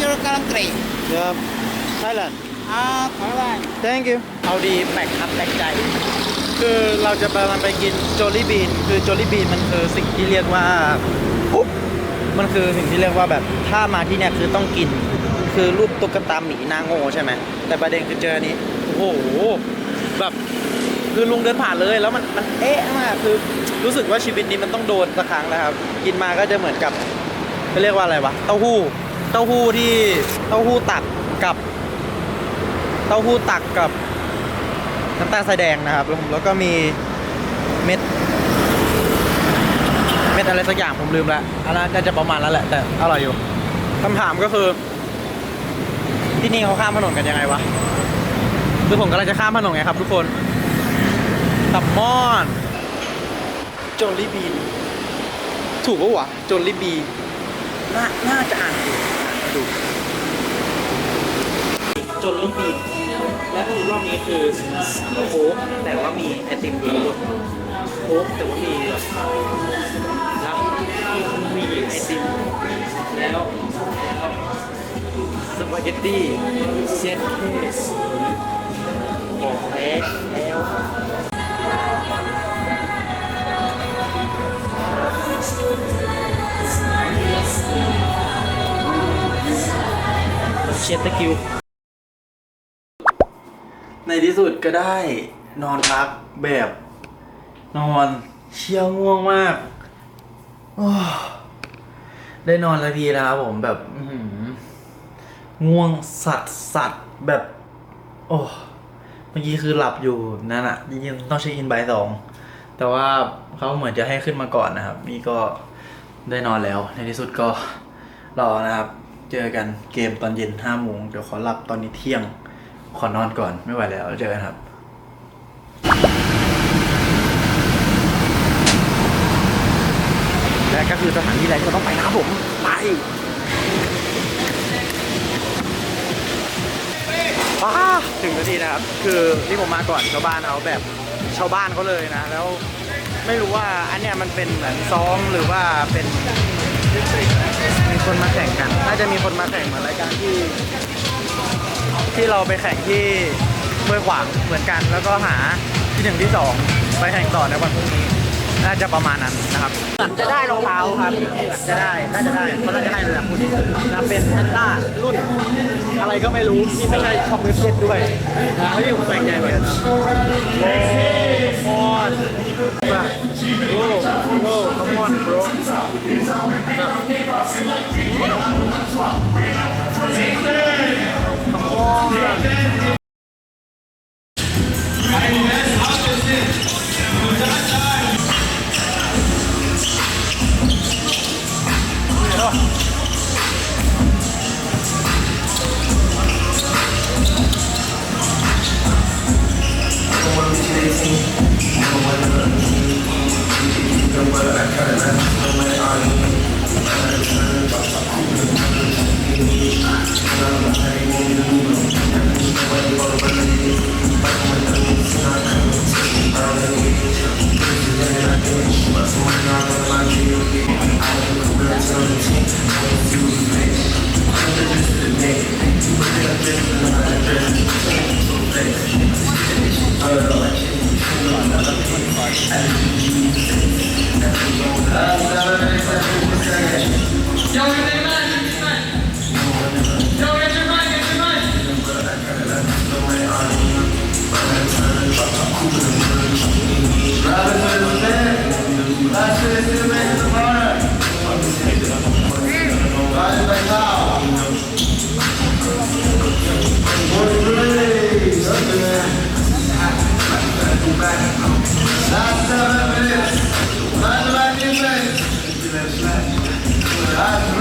your country? Yeah, Thailand. Ah, Thailand. Thank you เอาดีแปลกครับแปลกใจ คือเราจะไปมันไปกินโจลี่บีนคือโจลี่บีนมันคือสิ่งที่เรียกว่าอุ๊บมันคือสิ่งที่เรียกว่าแบบถ้ามาที่เนี่ยคือต้องกิน คือรูปตุ๊กตาหมีหนาโง่ใช่ไหมแต่ประเด็นคือเจออันนี้โอ้โหแบบคือลุงเดินผ่านเลยแล้วมันมันเอ๊ะมากคือรู้สึกว่าชีวิตนี้มันต้องโดนสักครั้งนะครับ กินมาก็จะเหมือนกับเขาเรียกว่าอะไรวะเต้าหู้ เต้าหู้ที่เต้าหู้ตักกับ เต้าหู้ตักกับน้ำตาลทรายแดงนะครับแล้วผมแล้วก็มีเม็ด เม็ดอะไรสักอย่างผมลืมละอันนั้นจะประมาณนั้นแหละแต่อร่อยอยู่คำถามก็คือ ที่นี่เขาข้ามถนนกันยังไงวะคือผมกำลังจะข้ามถนนไงครับ ทุกคนตับมอนจลลี่บี ถูกปะวะจลลี่บีนน่าน่าจะอ่านถูก ดูจลลี่บีนและคือรอบนี้คือโค้กแต่ว่ามีไอติมด้วยโค้กแต่ว่ามีแล้วมีไอติมแล้วสปาเกตตี้เซตเคสบอกแล้แล้ว ชฟตะคิว ในที่สุดก็ได้นอนพักแบบ นอนเชี่ยวง่วงมาก ได้นอนสักทีนะครับผมแบบง่วงสัตว์สัตว์แบบ โอ้เมื่อกี้คือหลับอยู่นั่นอะจริงๆต้องเช็คอินบ่ายสองแต่ว่าเขาเหมือนจะให้ขึ้นมาก่อนนะครับ นี่ก็ได้นอนแล้ว ในที่สุดก็รอนะครับ เจอกันเกมตอนเย็นห้าโมงเดี๋ยวขอหลับตอนนี้เที่ยง ขอนอนก่อนไม่ไหวแล้วเจอกันครับและก็คือสถานที่แรกที่เราต้องไปนะครับผมไปว้าถึงสักทีนะครับ คือที่ผมมาก่อนชาวบ้านเอาแบบชาวบ้านเขาเลยนะ แล้วไม่รู้ว่าอันเนี้ยมันเป็นเหมือนซ้อมหรือว่าเป็น มีคนมาแข่งกัน น่าจะมีคนมาแข่งเหมือนรายการที่ ที่เราไปแข่งที่ห้วยขวางเหมือนกัน แล้วก็หาที่หนึ่งที่สองไปแข่งต่อในวันพรุ่งนี้ น่าจะประมาณนั้นนะครับจะได้รองเท้าครับจะได้น่าจะได้เพราะน่าจะได้เลยนะคุณนะเป็นแพนด้ารุ่น อะไรก็ไม่รู้ที่ไม่ใช่ช็อปเว็บเจ็ตด้วยนะไม่ได้ผมแปลกใจเหมือนกันโอ้มอนโอ้โอ้คอมอน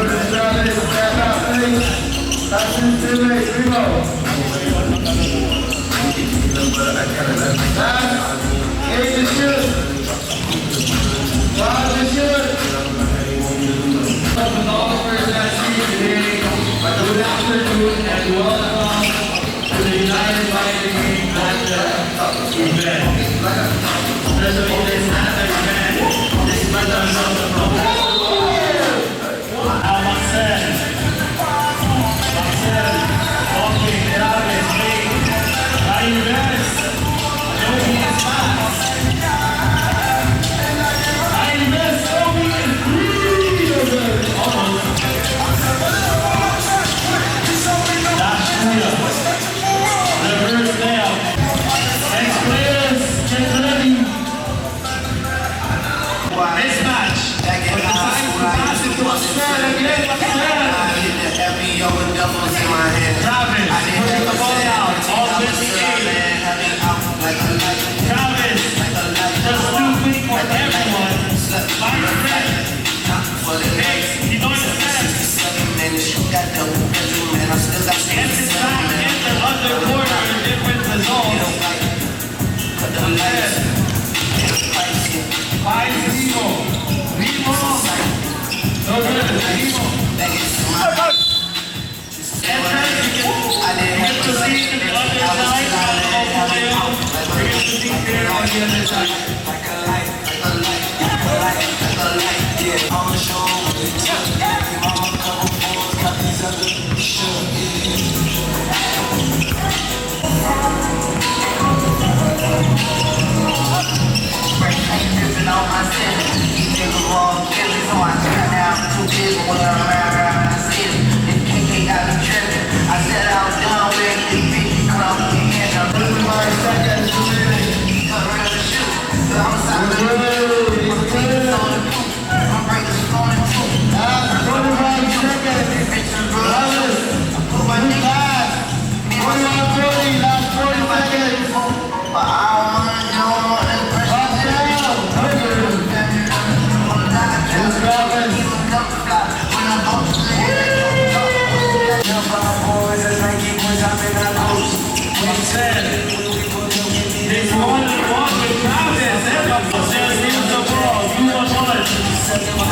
Gonzalez, Gatafei, good afternoon and welcome to the United Fighting League matchup event. Especially this Athens this is on the. my head. The other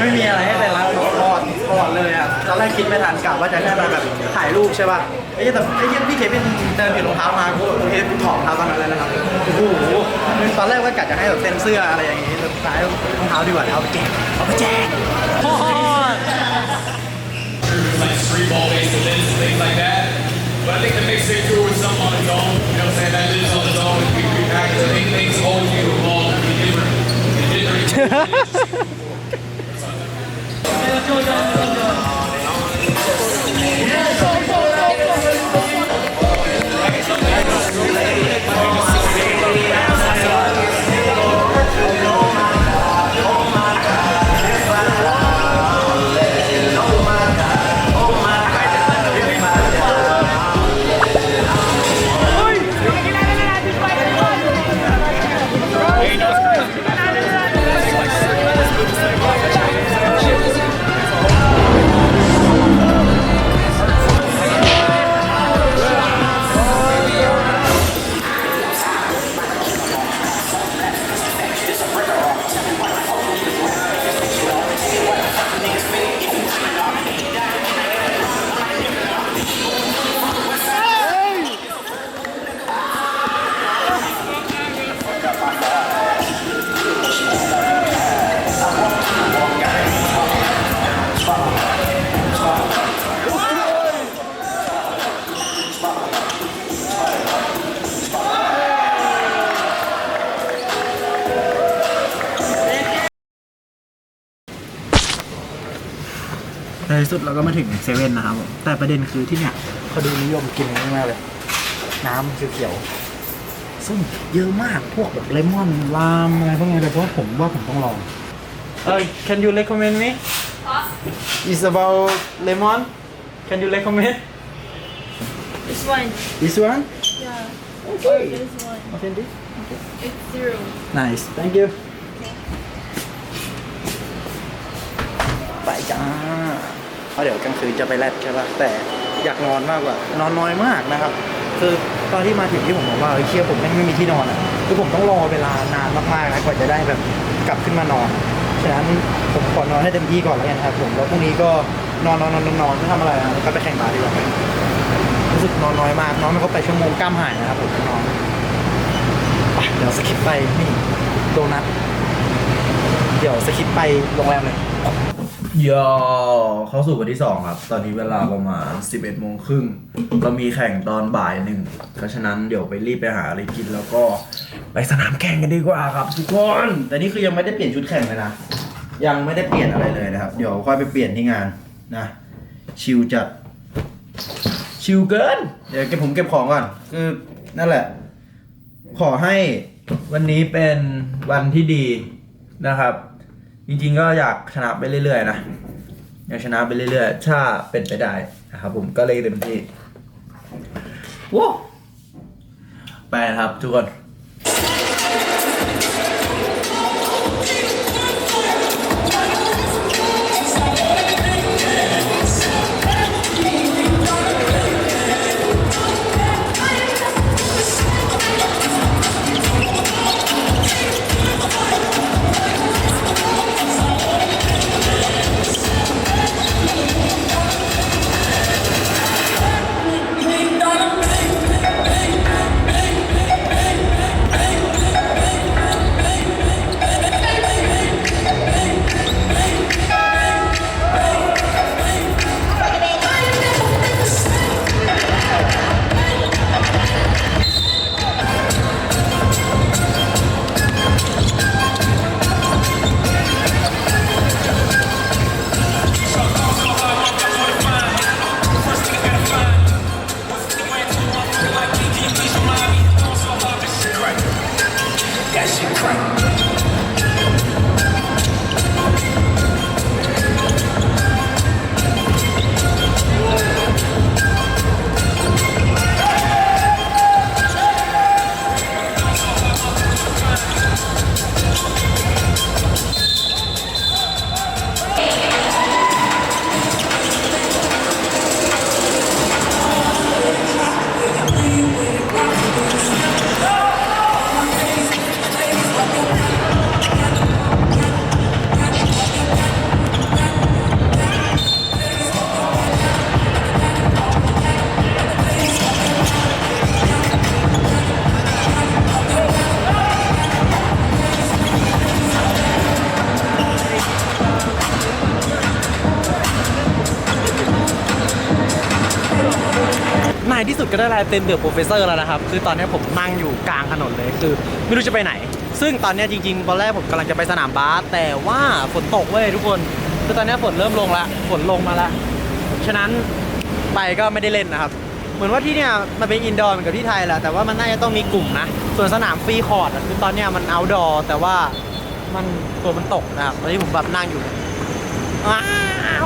ไม่มีอะไรให้เป็นแล้วถอดถอดเลยอะตอนแรกคิดไม่ทันกะว่าจะแค่มาแบบถ่ายรูปใช่ป่ะไอ้เหี้ยแต่ไอ้เหี้ยพี่เควินเดินถือรองเท้ามากูโอเคถอดรองเท้าตอนนั้นเลยนะครับโอ้โหตอนแรกว่ากะจะให้แบบเซ็นเสื้ออะไรอย่างงี้แต่สุดท้ายรองเท้าดีกว่าเอาไปแจกเอาไปแจก like street ball based events and things like that. But I think the mixtape tour with something on its own, you know what I'm saying? That is on its own. We, we. I think things hold you involved in different, in different. 表情無 ที่สุดเราก็มาถึงเซเว่นนะครับผมแต่ประเด็นคือที่เนี่ยเขาดูนิยมกินอันนี้มากเลย น้ำเขียวๆซึ่งเยอะมากพวกแบบเลมอนลามอะไรพวกนี้เลยเพราะว่าผมว่าผมต้องลอง เออ can you recommend me It's about lemon Can you recommend This one. this one Yeah. Okay This one. authentic It's zero. Nice thank you ไปจ้า เพราะเดี๋ยวกลางคืนจะไปแลดใช่ปะแต่อยากนอนมากกว่านอนน้อยมากนะครับ คือตอนที่มาถึงที่ผมบอกว่าเฮ้ยเคลียร์ผมแม่งไม่มีที่นอนอะคือผมต้องรอเวลานานมากๆนะกว่าจะได้แบบกลับขึ้นมานอนฉะนั้นผมขอนอนให้เต็มที่ก่อนแล้วกันครับผมแล้วพรุ่งนี้ก็นอนนอนนอนนอนไม่ทำอะไรนะแล้วก็ไปแข่งบาสดีกว่ารู้สึกนอนน้อยมากนอนไม่ครบแปดชั่วโมงกล้ามหายนะครับผมนอนไปเดี๋ยวสคิปไปนี่โดนัทเดี๋ยวสคิปไปโรงแรมเลย ยอเข้าสู่วันที่ 2 ครับ ตอนนี้เวลาประมาณ 11โมงครึ่งเรามีแข่งตอนบ่ายหนึ่งเพราะฉะนั้นเดี๋ยวไปรีบไปหาอะไรกินแล้วก็ไปสนามแข่งกันดีกว่าครับ ทุกคน แต่นี่คือยังไม่ได้เปลี่ยนชุดแข่งเลยนะ ยังไม่ได้เปลี่ยนอะไรเลยนะครับ เดี๋ยวค่อยไปเปลี่ยนที่งานนะ ชิลจัด ชิลเกิน เดี๋ยวเก็บผมเก็บของก่อน คือนั่นแหละ ขอให้วันนี้เป็นวันที่ดีนะครับ จริงๆก็อยากชนะไปเรื่อยๆนะอยากชนะไปเรื่อยๆถ้าเป็นไปได้นะครับผมก็เลยเต็มที่ว้าไปครับทุกคน ได้ลายเต็มเดอะโปรเฟสเซอร์แล้วนะครับ คือตอนนี้ผมนั่งอยู่กลางถนนเลย คือไม่รู้จะไปไหน ซึ่งตอนนี้จริงๆ ตอนแรกผมกำลังจะไปสนามบาสแต่ว่าฝนตกเว้ยทุกคน คือตอนนี้ฝนเริ่มลงละฝนลงมาละฉะนั้นไปก็ไม่ได้เล่นนะครับเหมือนว่าที่เนี่ยมันเป็นอินดอร์เหมือนกับที่ไทยแหละแต่ว่ามันน่าจะต้องมีกลุ่มนะ ส่วนสนามฟรีคอร์ดคือตอนเนี้ยมันเอาดอร์แต่ว่ามันฝนมันตกนะครับตอนนี้ผมแบบนั่งอยู่ว้า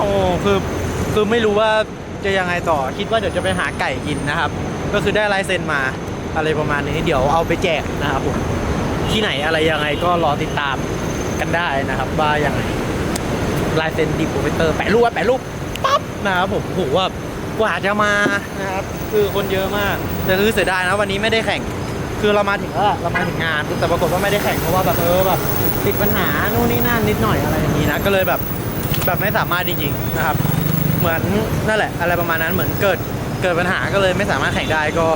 วคือคือไม่รู้ว่า จะยังไงต่อคิดว่าเดี๋ยวจะไปหาไก่กินนะครับ ก็คือได้ลายเซ็นมาอะไรประมาณนี้ เดี๋ยวเอาไปแจกนะครับผมที่ไหนอะไรยังไงก็รอติดตามกันได้นะครับ ว่ายังไงลายเซ็นดิโปรเฟเตอร์แปะรูปแปะรูปปั๊บนะครับผมโหว่ากว่าจะมานะครับคือคนเยอะมากแต่คือเสียดายนะวันนี้ไม่ได้แข่งคือเรามาถึงแล้วเรามาถึงงานแต่ปรากฏว่าไม่ได้แข่งเพราะว่าแบบเออแบบติดปัญหานู่นนี่นั่นนิดหน่อยอะไรอย่างนี้นะก็เลยแบบแบบไม่สามารถจริงๆนะครับ เหมือนนั่นแหละ อะไรประมาณนั้นเหมือนเกิดเกิดปัญหาก็เลยไม่สามารถแข่งได้ก็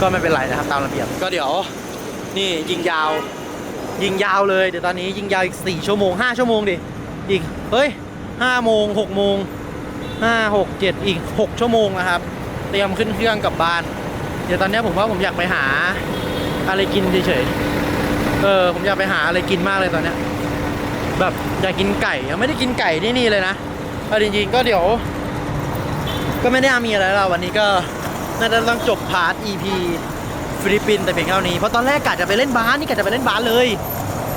ก็ไม่เป็นไรนะครับตามระเบียบก็เดี๋ยวนี่ยิงยาว ยิงยาวเลยเดี๋ยวตอนนี้ยิงยาวอีก 4 ชั่วโมง 5 ชั่วโมงดิอีกเฮ้ย5โมง6โมง5 6 7 อีก 6 ชั่วโมงนะครับ เตรียมขึ้นเครื่องกลับบ้าน เดี๋ยวตอนนี้ผมว่าผมอยากไปหาอะไรกินเฉยๆเออผมอยากไปหาอะไรกินมากเลยตอนเนี้ยแบบอยากกินไก่ยังไม่ได้กินไก่ที่นี่เลยนะเอาจริงๆก็เดี๋ยว ก็ไม่ได้มีอะไรแล้ววันนี้ก็น่าจะต้องจบพาร์ท EP ฟิลิปปินส์แต่เพียงเท่านี้เพราะตอนแรกกะจะไปเล่นบาสนี่กะจะไปเล่นบาสเลย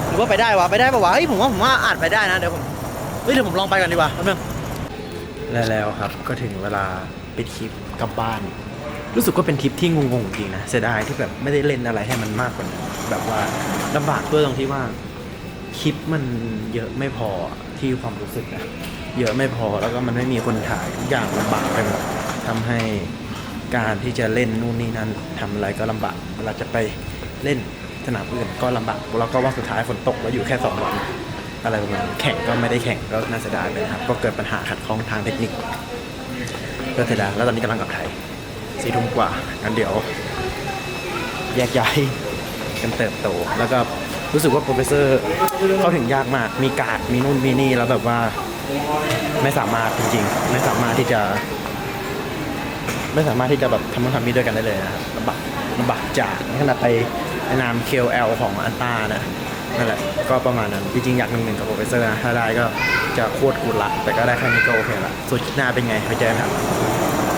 หรือว่าไปได้วะไปได้ปะวะเฮ้ยผมว่าผมว่าอาจไปได้นะเดี๋ยวผมเฮ้ยเดี๋ยวผมลองไปกันดีกว่าแป๊บนึงแล้วครับก็ถึงเวลาปิดคลิปกลับบ้าน รู้สึกว่าเป็นทริปที่งงๆจริงนะเสียดายที่แบบไม่ได้เล่นอะไรให้มันมากกว่านี้แบบว่าลำบากด้วยตรงที่ว่าคลิปมันเยอะไม่พอที่ความรู้สึกนะ เยอะไม่พอแล้วก็มันไม่มีคนถ่ายทุกอย่างลำบากไปหมดทำให้การที่จะเล่นนู่นนี่นั่นทำอะไรก็ลำบากเวลาจะไปเล่นสนามอื่นก็ลำบากแล้วก็ว่าสุดท้ายฝนตกแล้วอยู่แค่สองวันอะไรประมาณแข่งก็ไม่ได้แข่งก็น่าเสียดายไปครับ ก็เกิดปัญหาขัดข้องทางเทคนิคก็เสียดายแล้วตอนนี้กำลังกลับไทยสี่ทุ่มกว่างั้นเดี๋ยว แยกย้ายกันเติบโต แล้วก็รู้สึกว่าโปรเฟสเซอร์เข้าถึงยากมาก มีการ์ดมีนู่นมีนี่แล้วแบบว่า ไม่สามารถจริงๆ ไม่สามารถที่จะ ไม่สามารถที่จะแบบทำนู่นทำนี่ด้วยกันได้เลยนะครับลำบากลำบากจากขนาดไปในนาม KOL ของอันต้านะนั่นแหละก็ประมาณนั้น จริงๆ อยากหนึ่งหนึ่งกับโปรเฟสเซอร์นะถ้าได้ก็จะโคตรกูดละแต่ก็ได้แค่นี้ก็โอเคละส่วนคลิปหน้าเป็นไงไปเจอกันครับ